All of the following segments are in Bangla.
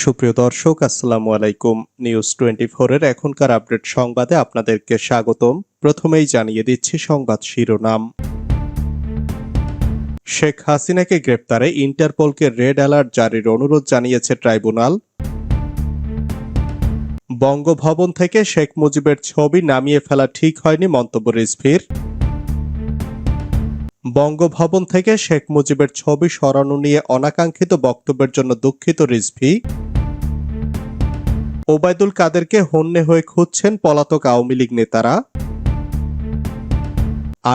সুপ্রিয় দর্শক, আসসালামু আলাইকুম। নিউজ টোয়েন্টি এর এখনকার আপডেট সংবাদে আপনাদেরকে স্বাগতম। প্রথমেই জানিয়ে দিচ্ছি সংবাদ শিরোনাম। শেখ হাসিনাকে গ্রেপ্তারে ইন্টারপোলকে রেড অ্যালার্ট জারির অনুরোধ জানিয়েছে ট্রাইব্যুনাল। বঙ্গভবন থেকে শেখ মুজিবের ছবি নামিয়ে ফেলা ঠিক হয়নি মন্তব্য রিজভির। বঙ্গভবন থেকে শেখ মুজিবের ছবি সরানো নিয়ে অনাকাঙ্ক্ষিত বক্তব্যের জন্য দুঃখিত রিজভি। ওবায়দুল কাদেরকে হন্যে হয়ে খুঁজছেন পলাতক আওয়ামী লীগ নেতারা।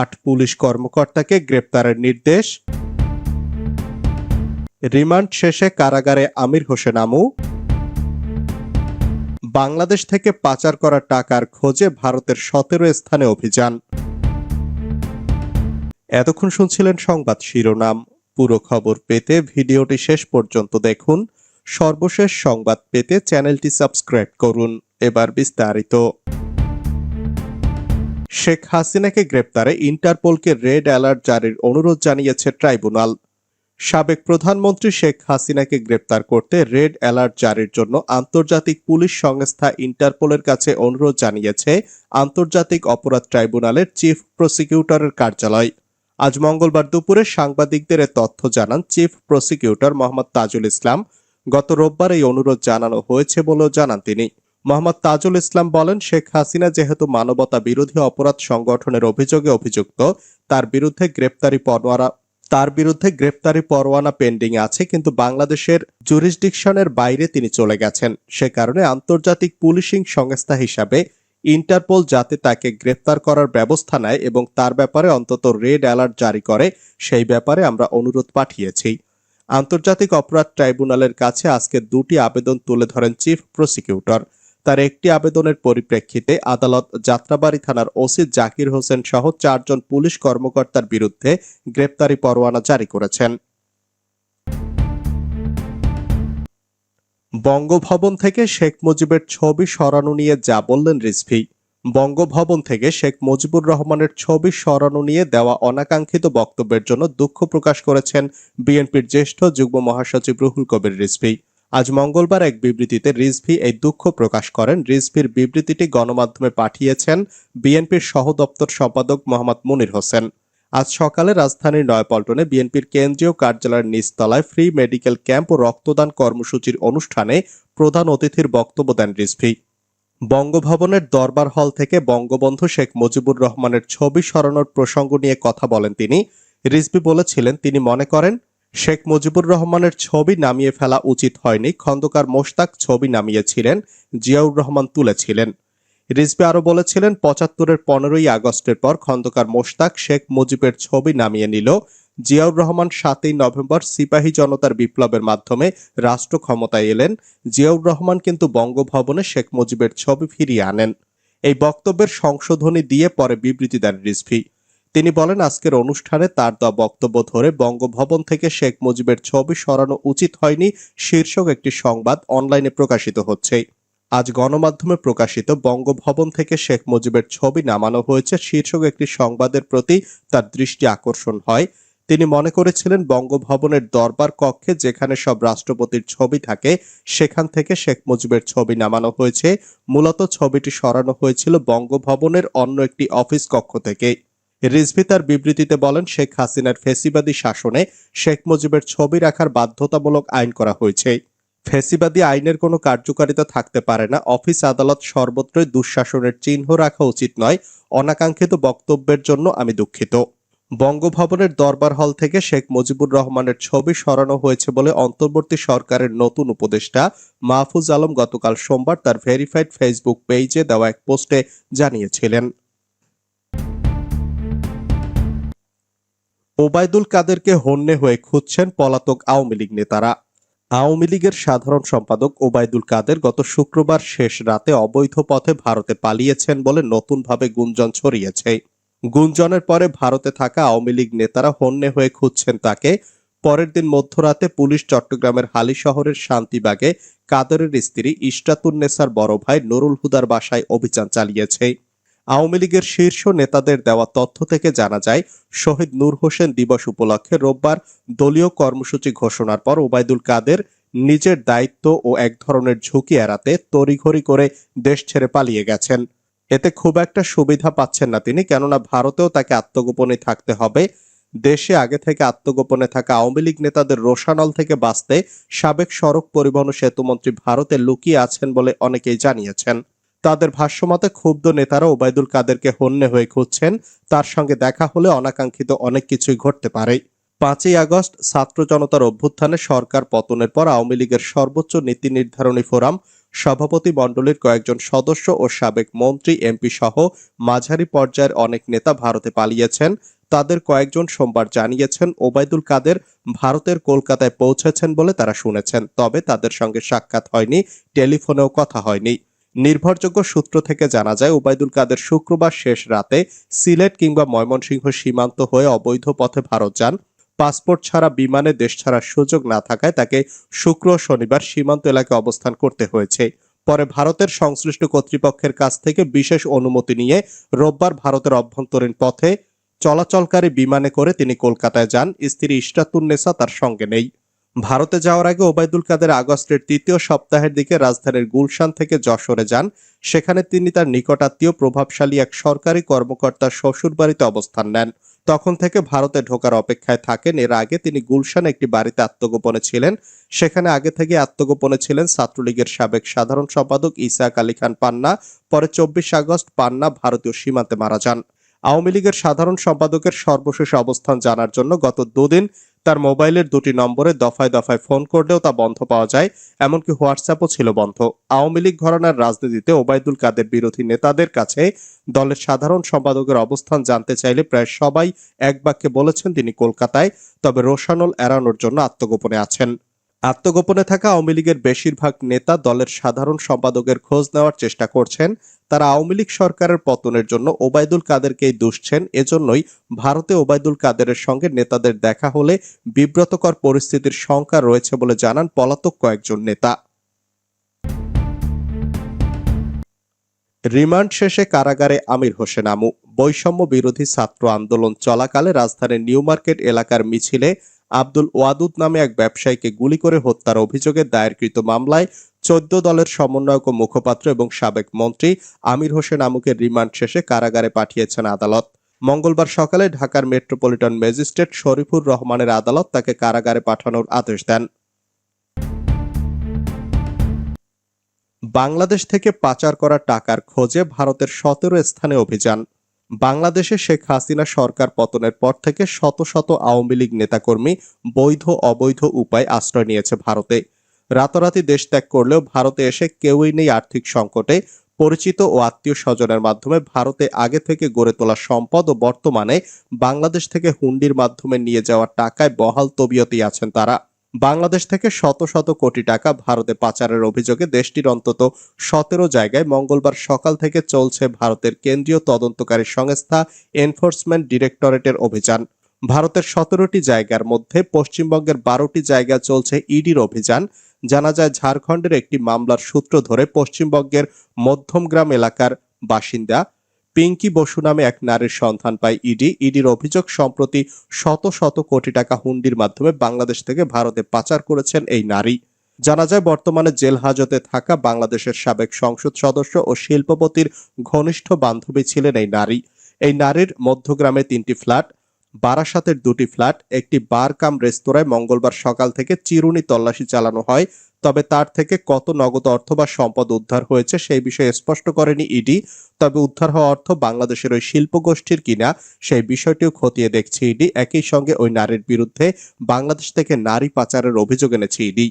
আট পুলিশ কর্মকর্তাকে গ্রেপ্তারের নির্দেশ। রিমান্ড শেষে কারাগারে আমির হোসেন আমু। বাংলাদেশ থেকে পাচার করা টাকার খোঁজে ভারতের সতেরো স্থানে অভিযান। এতক্ষণ শুনছিলেন সংবাদ শিরোনাম। পুরো খবর পেতে ভিডিওটি শেষ পর্যন্ত দেখুন। সর্বশেষ সংবাদ পেতে চ্যানেলটি সাবস্ক্রাইব করুন। এবার বিস্তারিত। শেখ হাসিনাকে গ্রেপ্তারে ইন্টারপোলকে রেড অ্যালার্ট জারির অনুরোধ জানিয়েছে ট্রাইব্যুনাল। সাবেক প্রধানমন্ত্রী শেখ হাসিনাকে গ্রেপ্তার করতে রেড অ্যালার্ট জারির জন্য আন্তর্জাতিক পুলিশ সংস্থা ইন্টারপোলের কাছে অনুরোধ জানিয়েছে আন্তর্জাতিক অপরাধ ট্রাইব্যুনালের চিফ প্রসিকিউটরের কার্যালয়। আজ মঙ্গলবার দুপুরে সাংবাদিকদের তথ্য জানান চিফ প্রসিকিউটর মোহাম্মদ তাজুল ইসলাম। গত রোববার এই অনুরোধ জানানো হয়েছে বলেও জানান তিনি। মোহাম্মদ তাজুল ইসলাম বলেন, শেখ হাসিনা যেহেতু মানবতা বিরোধী অপরাধ সংগঠনের অভিযোগে অভিযুক্ত, তার বিরুদ্ধে গ্রেপ্তারি পরোয়ানা, তার বিরুদ্ধে গ্রেপ্তারি পরোয়ানা পেন্ডিং আছে, কিন্তু বাংলাদেশের জুরিসডিকশনের বাইরে তিনি চলে গেছেন। সে কারণে আন্তর্জাতিক পুলিশিং সংস্থা হিসাবে ইন্টারপোল যাতে তাকে গ্রেপ্তার করার ব্যবস্থা নেয় এবং তার ব্যাপারে অন্তত রেড অ্যালার্ট জারি করে, সেই ব্যাপারে আমরা অনুরোধ পাঠিয়েছি। আন্তর্জাতিক অপরাধ ট্রাইব্যুনালের কাছে আজকে দুটি আবেদন তুলে ধরেন চিফ প্রসিকিউটর। তার একটি আবেদনের পরিপ্রেক্ষিতে আদালত যাত্রাবাড়ি থানার ওসি জাকির হোসেন সহ চারজন পুলিশ কর্মকর্তার বিরুদ্ধে গ্রেপ্তারি পরোয়ানা জারি করেছেন। বঙ্গভবন থেকে শেখ মুজিবের ছবি সরানো নিয়ে যা বললেন রিজভি। বঙ্গভবন থেকে শেখ মুজিবুর রহমানের ছবি সরানো নিয়ে দেওয়া অনাকাঙ্ক্ষিত বক্তব্যের জন্য দুঃখ প্রকাশ করেছেন বিএনপির জ্যেষ্ঠ যুগ্ম মহাসচিব রুহুল কবির রিজভি। আজ মঙ্গলবার এক বিবৃতিতে রিজভি এই দুঃখ প্রকাশ করেন। রিজভির বিবৃতিটি গণমাধ্যমে পাঠিয়েছেন বিএনপির সহ দপ্তর সম্পাদক মোহাম্মদ মুনির হোসেন। আজ সকালে রাজধানীর নয়াপল্টনে বিএনপির কেন্দ্রীয় কার্যালয়ের নিচতলায় ফ্রি মেডিকেল ক্যাম্প ও রক্তদান কর্মসূচির অনুষ্ঠানে প্রধান অতিথির বক্তব্য দেন রিজভি। বঙ্গভবনের দরবার হল থেকে বঙ্গবন্ধু শেখ মুজিবুর রহমানের ছবি সরানোর প্রসঙ্গ নিয়ে কথা বলেন তিনি। রিজভি বলেছিলেন, তিনি মনে করেন, শেখ মুজিবুর রহমানের ছবি নামিয়ে ফেলা উচিত হয়নি, খন্দকার মোশতাক ছবি নামিয়েছিলেন, জিয়াউর রহমান তুলেছিলেন। রিজভি আরও বলেছিলেন, পঁচাত্তরের পনেরোই আগস্টের পর খন্দকার মোশতাক শেখ মুজিবের ছবি নামিয়ে নিল জিয়াউর রহমান সাতই নভেম্বর সিপাহী জনতার বিপ্লবের মাধ্যমে রাষ্ট্র ক্ষমতায় এলেন। জিয়াউর রহমান কিন্তু বঙ্গভবনে শেখ মুজিবের ছবি ফিরিয়ে আনেন। এই বক্তব্যের সংশোধনী দিয়ে পরে বিবৃতি দেন রিজভি। তিনি বলেন, আজকের অনুষ্ঠানে তার দেওয়া বক্তব্য ধরে বঙ্গভবন থেকে শেখ মুজিবের ছবি সরানো উচিত হয়নি, শীর্ষক একটি সংবাদ অনলাইনে প্রকাশিত হচ্ছে। আজ গণমাধ্যমে প্রকাশিত বঙ্গভবন থেকে শেখ মুজিবের ছবি নামানো হয়েছে, শীর্ষক একটি সংবাদের প্রতি তার দৃষ্টি আকর্ষণ হয়। তিনি মনে করেছিলেন বঙ্গভবনের দরবার কক্ষে যেখানে সব রাষ্ট্রপতির ছবি থাকে, সেখান থেকে শেখ মুজিবের ছবি নামানো হয়েছে। মূলত ছবিটি সরানো হয়েছিল বঙ্গভবনের অন্য একটি অফিস কক্ষ থেকে। রিজভি তার বিবৃতিতে বলেন, শেখ হাসিনার ফেসিবাদী শাসনে শেখ মুজিবের ছবি রাখার বাধ্যতামূলক আইন করা হয়েছে। ফেসিবাদী আইনের কোনো কার্যকারিতা থাকতে পারে না। অফিস আদালত সর্বত্রই দুঃশাসনের চিহ্ন রাখা উচিত নয়। অনাকাঙ্ক্ষিত বক্তব্যের জন্য আমি দুঃখিত। বঙ্গভবনের দরবার হল থেকে শেখ মুজিবুর রহমানের ছবি সরানো হয়েছে বলে অন্তর্বর্তী সরকারের নতুন উপদেষ্টা মাহফুজ আলম গতকাল সোমবার তার ভেরিফাইড ফেসবুক পেজে দেওয়া এক পোস্টে জানিয়েছিলেন। ওবায়দুল কাদেরকে হন্যে হয়ে খুঁজছেন পলাতক আওয়ামী লীগ নেতারা। আওয়ামী লীগের সাধারণ সম্পাদক ওবায়দুল কাদের গত শুক্রবার শেষ রাতে অবৈধ পথে ভারতে পালিয়েছেন বলে নতুনভাবে গুঞ্জন ছড়িয়েছে। গুঞ্জনের পরে ভারতে থাকা আওয়ামী লীগ নেতারা হন্যে হয়ে খুঁজছেন তাকে। পরের দিন মধ্যরাতে পুলিশ চট্টগ্রামের হালি শহরের শান্তিবাগে কাদরের স্ত্রী ইশরাতুন্নেসার বড় ভাই নুরুল হুদার বাসায় অভিযান চালিয়েছে। আওয়ামী লীগের শীর্ষ নেতাদের দেওয়া তথ্য থেকে জানা যায়, শহীদ নূর হোসেন দিবস উপলক্ষে রোববার দলীয় কর্মসূচি ঘোষণার পর ওবায়দুল কাদের নিজের দায়িত্ব ও এক ধরনের ঝুঁকি এড়াতে তড়িঘড়ি করে দেশ ছেড়ে পালিয়ে গেছেন। এতে খুব একটা সুবিধা পাচ্ছেন না তিনি, কেননা ভারতেও তাকে আত্মগোপনে থাকতে হবে। দেশে আগে থেকে আত্মগোপনে থাকা আওয়ামী লীগ নেতাদের রোশানল থেকে বাঁচতে সাবেক সড়ক পরিবহন সেতুমন্ত্রী ভারতে লুকিয়ে আছেন বলে অনেকেই জানিয়েছেন। তাদের ভাষ্যমতে ক্ষুব্ধ নেতারা ওবায়দুল কাদেরকে হন্যে হয়ে খুঁজছেন। তার সঙ্গে দেখা হলে অনাকাঙ্ক্ষিত অনেক কিছুই ঘটতে পারে। পাঁচই আগস্ট ছাত্র জনতার অভ্যুত্থানে সরকার পতনের পর আওয়ামী লীগের সর্বোচ্চ নীতি নির্ধারণী ফোরাম সভাপতি মণ্ডলীর কয়েকজন সদস্য ও সাবেক মন্ত্রী, এমপি সহ মাঝারি পর্যায়ের অনেক নেতা ভারতে পালিয়েছেন। তাদের কয়েকজন সোমবার জানিয়েছেন, ওবায়দুল কাদের ভারতের কলকাতায় পৌঁছেছেন বলে তারা শুনেছেন, তবে তাদের সঙ্গে সাক্ষাৎ হয়নি, টেলিফোনেও কথা হয়নি। নির্ভরযোগ্য সূত্র থেকে জানা যায়, ওবায়দুল কাদের শুক্রবার শেষ রাতে সিলেট কিংবা ময়মনসিংহ সীমান্ত হয়ে অবৈধ পথে ভারত যান। পাসপোর্ট ছাড়া বিমানে দেশ ছাড়ার সুযোগ না থাকায় তাকে শুক্র শনিবার সীমান্ত এলাকায় অবস্থান করতে হয়েছে। পরে ভারতের সংশ্লিষ্ট কর্তৃপক্ষের কাছ থেকে বিশেষ অনুমতি নিয়ে রোববার ভারতের অভ্যন্তরীণ পথে চলাচলকারী বিমানে করে তিনি কলকাতায় যান। স্ত্রী ইশরাতুন্নেসা তার সঙ্গে নেই। ভারতে যাওয়ার আগে ওবায়দুল কাদের আগস্টের তৃতীয় সপ্তাহের দিকে রাজধানীর গুলশান থেকে যশোরে যান। সেখানে তিনি তার নিকটাত্মীয় প্রভাবশালী এক সরকারি কর্মকর্তার শ্বশুরবাড়িতে অবস্থান নেন। তখন থেকে ভারতে ঢোকার অপেক্ষায় থাকেন। এর আগে তিনি গুলশান একটি বাড়িতে আত্মগোপনে ছিলেন। সেখানে আগে থেকে আত্মগোপনে ছিলেন ছাত্রলীগের সাবেক সাধারণ সম্পাদক ইসাক আলী খান পান্না। পরে চব্বিশ আগস্ট পান্না ভারতীয় সীমান্তে মারা যান। আওয়ামী লীগের সাধারণ সম্পাদকের সর্বশেষ অবস্থান জানার জন্য গত দুদিন তার মোবাইলের দুটি নম্বরে দফায় দফায় ফোন করলেও তা বন্ধ পাওয়া যায়, এমনকি হোয়াটসঅ্যাপও ছিল বন্ধ। আওয়ামী লীগ ঘরানার রাজনীতিতে ওবায়দুল কাদের বিরোধী নেতাদের কাছে দলের সাধারণ সম্পাদকের অবস্থান জানতে চাইলে প্রায় সবাই এক বাক্যে বলেছেন তিনি কলকাতায়, তবে রোশানল এড়ানোর জন্য আত্মগোপনে আছেন। আত্মগোপনে থাকা আওয়ামী লীগের বেশিরভাগ নেতা দলের সাধারণ সম্পাদকের খোঁজ নেওয়ার চেষ্টা করছেন। তারা আওয়ামী লীগ সরকারের পতনের জন্য ওবায়দুল কাদেরকেই দুষছেন এজন্যই ভারতে ওবায়দুল কাদেরের সঙ্গে নেতাদের দেখা হলে বিব্রতকর পরিস্থিতির শঙ্কা রয়েছে বলে জানান পলাতক কয়েকজন নেতা। রিমান্ড শেষে কারাগারে আমির হোসেন আমু। বৈষম্য বিরোধী ছাত্র আন্দোলন চলাকালে রাজধানীর নিউ মার্কেট এলাকার মিছিলে আব্দুল ওয়াদুদ নামে এক ব্যবসায়ীকে গুলি করে হত্যার অভিযোগে দায়েরকৃত মামলায় চোদ্দ দলের সমন্বয়ক ও মুখপাত্র এবং সাবেক মন্ত্রী আমির হোসেন আমুকের রিমান্ড শেষে কারাগারে পাঠিয়েছেন আদালত। মঙ্গলবার সকালে ঢাকার মেট্রোপলিটন ম্যাজিস্ট্রেট শরীফুর রহমানের আদালত তাকে কারাগারে পাঠানোর আদেশ দেন। বাংলাদেশ থেকে পাচার করা টাকার খোঁজে ভারতের সতেরো স্থানে অভিযান। বাংলাদেশে শেখ হাসিনা সরকার পতনের পর থেকে শত শত আওয়ামী লীগ নেতাকর্মী বৈধ অবৈধ উপায় আশ্রয় নিয়েছে ভারতে। রাতারাতি দেশ ত্যাগ করলেও ভারতে এসে কেউই নেই আর্থিক সংকটে। পরিচিত ও আত্মীয় স্বজনের মাধ্যমে ভারতে আগে থেকে গড়ে তোলা সম্পদ ও বর্তমানে বাংলাদেশ থেকে হুন্ডির মাধ্যমে নিয়ে যাওয়া টাকায় বহাল তবিয়তেই আছেন তারা। বাংলাদেশ থেকে শত শত কোটি টাকা ভারতে পাচারের অভিযোগে দেশটির অন্তত সতেরো জায়গায় মঙ্গলবার সকাল থেকে চলছে ভারতের কেন্দ্রীয় তদন্তকারী সংস্থা এনফোর্সমেন্ট ডিরেক্টরেটের অভিযান। ভারতের সতেরোটি জায়গার মধ্যে পশ্চিমবঙ্গের বারোটি জায়গা চলছে ইডির অভিযান। জানা যায়, ঝাড়খণ্ডের একটি মামলার সূত্র ধরে পশ্চিমবঙ্গের মধ্যমগ্রাম এলাকার বাসিন্দা পিঙ্কি বসু নামে এক নারীর সন্ধান পায় ইডি। ইডির অভিযোগ, সম্প্রতি শত শত কোটি টাকা হুন্ডির মাধ্যমে বাংলাদেশ থেকে ভারতে পাচার করেছেন এই নারী। জানা যায়, বর্তমানে জেল হাজতে থাকা বাংলাদেশের সাবেক সংসদ সদস্য ও শিল্পপতির ঘনিষ্ঠ বান্ধবী ছিলেন এই নারী। এই নারীর মধ্যগ্রামে তিনটি ফ্ল্যাট বারাসাতের দুটি ফ্ল্যাট, একটি বার কাম রেস্তোরাঁয় মঙ্গলবার সকাল থেকে চিরুনি তল্লাশি চালানো হয়। তবে তার থেকে কত নগদ অর্থ বা সম্পদ উদ্ধার হয়েছে সেই বিষয়ে স্পষ্ট করেনি ইডি। তবে উদ্ধার হওয়া অর্থ বাংলাদেশের ওই শিল্প গোষ্ঠীর কিনা, সেই বিষয়টিও খতিয়ে দেখছে ইডি। একই সঙ্গে ওই নারীর বিরুদ্ধে বাংলাদেশ থেকে নারী পাচারের অভিযোগ এনেছে ইডি।